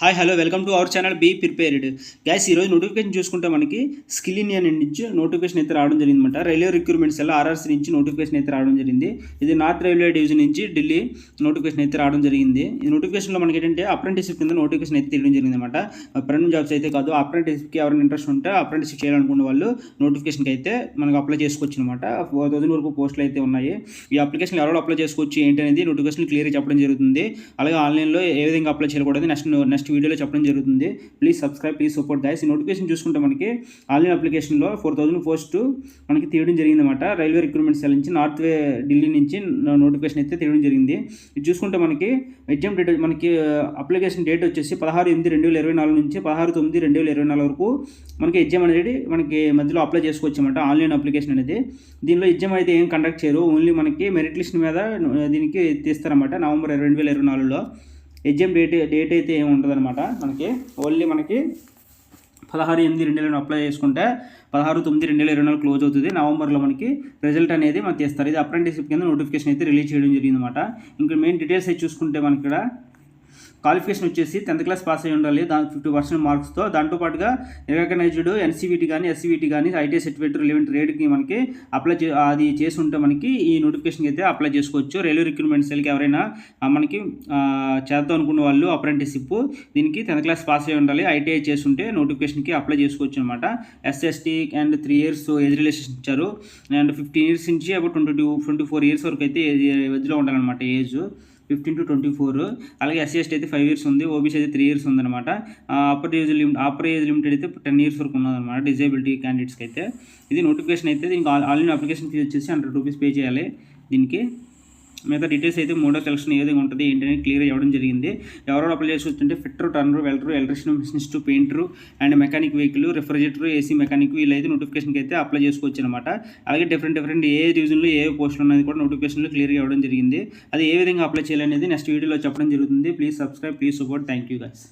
Hi hello welcome to our channel be prepared guys ఈరోజు notification చూసుకుంటే మనకి skill India నుంచి నోటిఫికేషన్ అయితే రావడం జరిగిందన్నమాట. రైల్వే రిక్రూట్మెంట్స్ ఎలా ఆర్ఆర్సీ నుంచి నోటిఫికేషన్ అయితే రావడం జరిగింది. ఇది నార్త్ రైల్వే డివిజన్ నుంచి ఢిల్లీ నోటిఫికేషన్ అయితే రావడం జరిగింది. ఈ నోటిఫికేషన్లో మనకి ఏంటంటే అప్రెంటిస్షిప్ కింద నోటిఫికేషన్ అయితే తెలియడం జరిగిందన్నమాట. పర్మనెంట్ జాబ్స్ అయితే కాదు అప్రెంటిస్షిప్కి ఎవరైనా ఇంట్రెస్ట్ ఉంటే అప్రెంటిస్షిప్ చేయాలనుకున్న వాళ్ళు నోటిఫికేషన్కి అయితే మనకు అప్లై చేసుకోవచ్చు అనమాట ఫోర్ థౌసండ్ వరకు పోస్టులు అయితే ఉన్నాయి. ఈ అప్లికేషన్ ఎవరో అప్లై చేసుకోవచ్చు ఏంటి అనేది నోటిఫికేషన్ క్లియర్ చెప్పడం జరుగుతుంది. అలాగే ఆన్లైన్లో ఏ విధంగా అప్లై చేయకూడదు నెక్స్ట్ నెక్స్ట్ వీడియోలో చెప్పడం జరుగుతుంది. Please subscribe please support guys ఈ నోటిఫికేషన్ చూసుకుంటే మనకి ఆన్లైన్ అప్లికేషన్లో ఫోర్ థౌసండ్ పోస్ట్ మనకి తీయడం జరిగిందన్నమాట. రైల్వే రిక్రూట్మెంట్ సెల్ నుంచి నార్త్ వే ఢిల్లీ నుంచి నోటిఫికేషన్ అయితే తీయడం జరిగింది. ఇది చూసుకుంటే మనకి ఎగ్జామ్ డేట్ మనకి uh, అప్లికేషన్ డేట్ వచ్చేసి పదహారు ఎనిమిది రెండు వేల ఇరవై నాలుగు నుంచి పదహారు తొమ్మిది రెండు వేల ఇరవై నాలుగు వరకు మనకి ఎగ్జామ్ అనేది మనకి మధ్యలో అప్లై చేసుకోవచ్చు అనమాట ఆన్లైన్ అప్లికేషన్ అనేది. దీనిలో ఎగ్జామ్ అయితే ఏం కండక్ట్ చేయరు. ఓన్లీ మనకి మెరిట్ లిస్ట్ మీద uh, దీనికి తీస్తారన్నమాట. నవంబర్ రెండు వేల ఇరవై నాలుగులో. ఎగ్జామ్ డేట్ డేట్ అయితే ఏమి ఉండదన్నమాట మనకి ఓన్లీ మనకి పదహారు ఎనిమిది రెండు వేల అప్లై చేసుకుంటే పదహారు తొమ్మిది రెండు వేల ఇరవై నాలుగు క్లోజ్ అవుతుంది. నవంబర్లో మనకి రిజల్ట్ అనేది మనకి ఇస్తారు. ఇది అప్రెంటిస్షిప్ కింద నోటిఫికేషన్ అయితే రిలీజ్ చేయడం జరిగింది అనమాట ఇంకా మెయిన్ డీటెయిల్స్ అయితే చూసుకుంటే మనకి ఇక్కడ క్వాలిఫికేషన్ వచ్చేసి టెన్త్ క్లాస్ పాస్ అయి ఉండాలి. దాని ఫిఫ్టీ పర్సెంట్ మార్క్స్తో దాంతో పాటుగా రికగ్నైజ్డ్ ఎన్సీవీటీ కానీ ఎస్సీవీటీ కానీ ఐటీఐ సర్టిఫికేట్ రిలవెంట్ రేట్కి మనకి అప్లై చే అది చేసి ఉంటే మనకి ఈ నోటిఫికేషన్కి అయితే అప్లై చేసుకోవచ్చు. రైల్వే రిక్రూట్మెంట్ సెల్కి ఎవరైనా మనకి చేద్దాం అనుకున్న వాళ్ళు అప్రెంటిస్షిప్ దీనికి టెన్త్ క్లాస్ పాస్ అయి ఉండాలి. ఐటీఐ చేస్తుంటే నోటిఫికేషన్కి అప్లై చేసుకోవచ్చు అనమాట SST and three years age relation ఇచ్చారు. అండ్ ఫిఫ్టీన్ ఇయర్స్ నుంచి about twenty two twenty four years వరకు అయితే ఏజ్లో ఉండాలన్నమాట age. Fifteen to twenty four. అలాగే ఎస్సీ ఎస్టీ అయితే ఫైవ్ ఇయర్స్ ఉంది ఓబీసీ అయితే త్రీ ఇయర్స్ ఉందన్నమాట. Upper age limit upper age limited అయితే టెన్ ఇయర్స్ వరకు ఉన్నదన్నమాట డిజేబిలిటీ క్యాండిడేట్స్కి అయితే. ఇది నోటిఫికేషన్ అయితే దీనికి ఆన్లైన్ అప్లికేషన్ ఫీజు వచ్చేసి హండ్రెడ్ రూపీస్ పే చేయాలి దీనికి. మిగతా డీటెయిల్స్ అయితే మూడో సెలక్షన్ ఏ ఉంటుంది ఏంటనేది క్లియర్ ఇవ్వడం జరిగింది. ఎవరో అప్లై చేసుకుంటే fitter turner welder electrician machinist painter and mechanic vehicle refrigerator AC mechanic వీళ్ళైతే నోటిఫికేషన్కి అయితే అప్లై చేసుకోవచ్చు అనమాట అలాగే డిఫరెంట్ డిఫరెంట్ ఏ డివిజన్లో ఏ పోస్టులు ఉన్నది కూడా నోటిఫికేషన్లో క్లియర్గా ఇవ్వడం జరిగింది. అది ఏ విధంగా అప్లై చేయాలనేది నెక్స్ట్ వీడియోలో చెప్పడం జరుగుతుంది. Please subscribe please support thank you guys